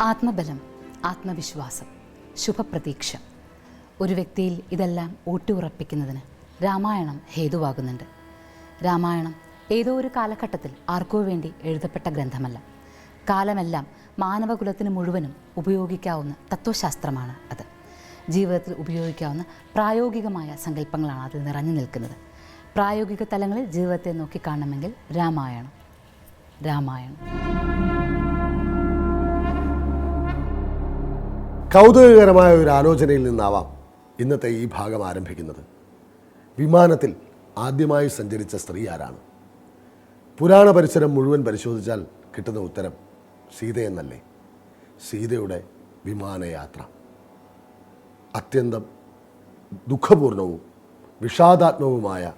ആത്മബലം ആത്മവിശ്വാസം ശുഭപ്രതീക്ഷ. ഒരു വ്യക്തിയിൽ ഇതെല്ലാം ഊട്ടിയുറപ്പിക്കുന്നതിന് രാമായണം ഹേതുവാകുന്നുണ്ട്. രാമായണം ഏതോ ഒരു കാലഘട്ടത്തിൽ ആർക്കോ വേണ്ടി എഴുതപ്പെട്ട ഗ്രന്ഥമല്ല. കാലമെല്ലാം മാനവകുലത്തിന് മുഴുവനും ഉപയോഗിക്കാവുന്ന തത്വശാസ്ത്രമാണ് അത്. ജീവിതത്തിൽ ഉപയോഗിക്കാവുന്ന പ്രായോഗികമായ സങ്കല്പങ്ങളാണ് അതിൽ നിറഞ്ഞു നിൽക്കുന്നത്. പ്രായോഗിക തലങ്ങളിൽ ജീവിതത്തെ നോക്കിക്കാണണമെങ്കിൽ രാമായണം. രാമായണം. കൗതുകകരമായ ഒരു ആലോചനയിൽ നിന്നാവാം ഇന്നത്തെ ഈ ഭാഗം ആരംഭിക്കുന്നത്. വിമാനത്തിൽ ആദ്യമായി സഞ്ചരിച്ച സ്ത്രീ ആരാണ്? പുരാണ പരിസരം മുഴുവൻ പരിശോധിച്ചാൽ കിട്ടുന്ന ഉത്തരം സീതയെന്നല്ലേ. സീതയുടെ വിമാനയാത്ര. അത്യന്തം ദുഃഖപൂർണവും വിഷാദാത്മകവുമായ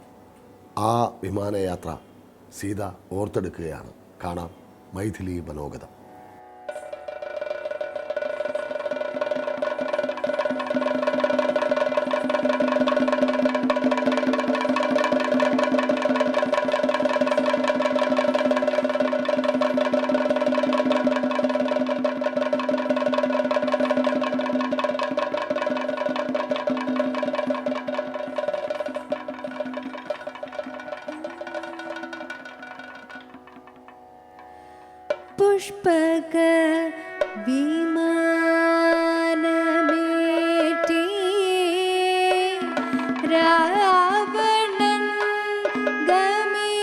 ആ വിമാനയാത്ര സീത ഓർത്തെടുക്കുകയാണ്. കാണാം മൈഥിലി മനോഗതം. പുഷ്പക വിമാനമേറ്റി രാവണൻ ഗമിക്കുമ്പോൾ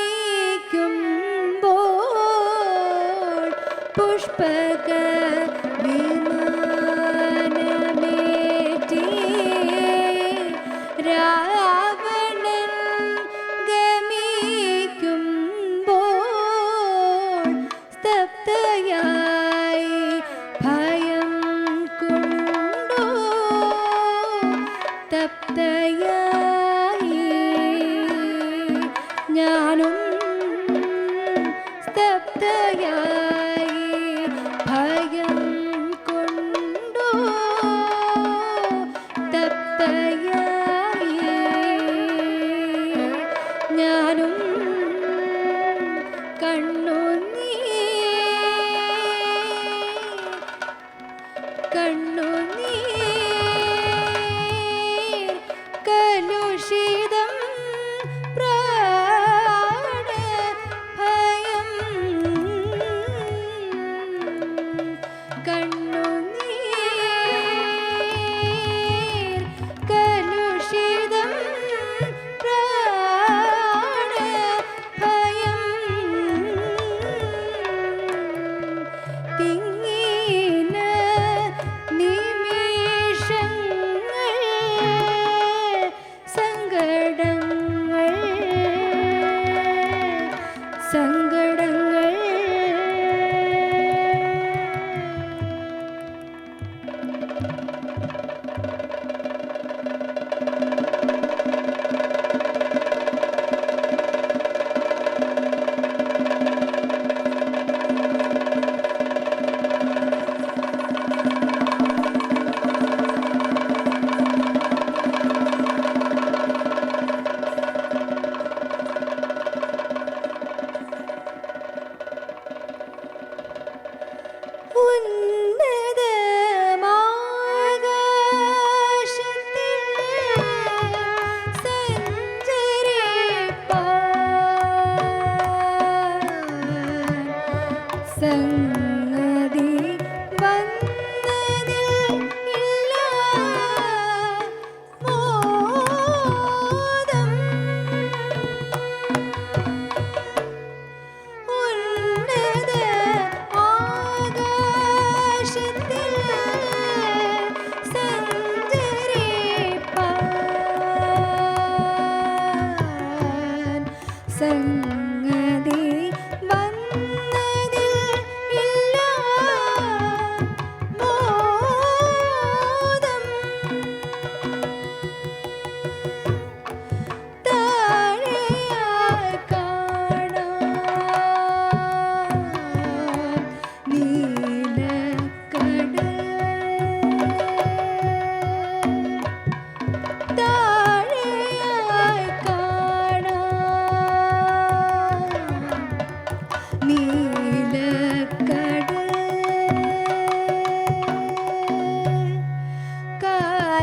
പുഷ്പക तप्त കണ്ണുനീർ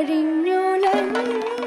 കഴിഞ്ഞു നമ്മൾ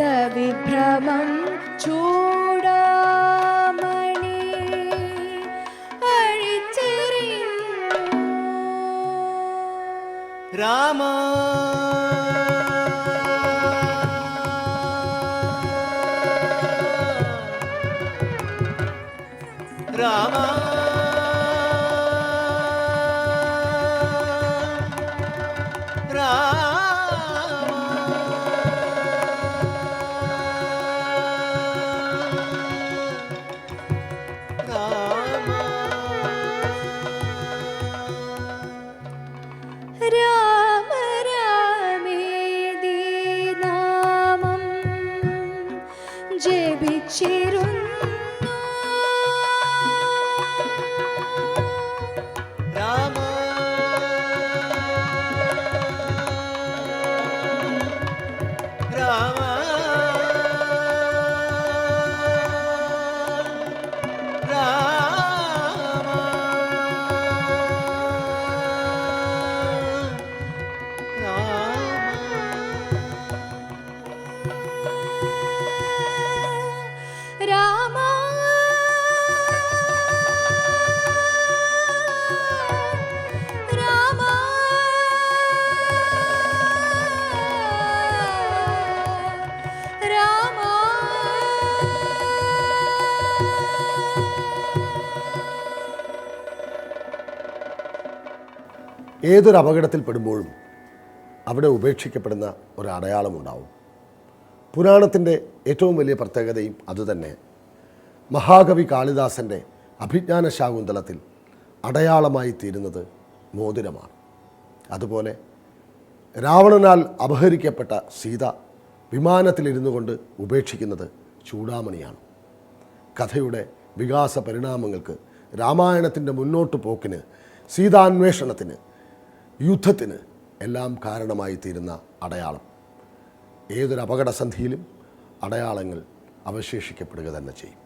സവിഭ്രമം ചൂടാമണി അഴിച്ചെറിഞ്ഞു രാമ രാമ. രാമ. she ഏതൊരു അപകടത്തിൽപ്പെടുമ്പോഴും അവിടെ ഉപേക്ഷിക്കപ്പെടുന്ന ഒരു അടയാളമുണ്ടാവും പുരാണത്തിന്റെ ഏറ്റവും വലിയ പ്രത്യേകതയും അതുതന്നെ മഹാകവി കാളിദാസന്റെ അഭിജ്ഞാന ശാകുന്തളത്തിൽ അടയാളമായി തീരുന്നത് മോതിരമാണ്. അതുപോലെ രാവണനാൽ അപഹരിക്കപ്പെട്ട സീത വിമാനത്തിലിരുന്നു കൊണ്ട് ഉപേക്ഷിക്കുന്നത് ചൂടാമണിയാണ്. കഥയുടെ വികാസ പരിണാമങ്ങൾക്ക് രാമായണത്തിന്റെ മുന്നോട്ട് പോക്കിന് സീതാന്വേഷണത്തിന് യുദ്ധത്തിന് എല്ലാം കാരണമായി തീരുന്ന അടയാളം. ഏതൊരു അപകടസന്ധിയിലും അടയാളങ്ങൾ അവശേഷിക്കപ്പെടുക തന്നെ ചെയ്യും.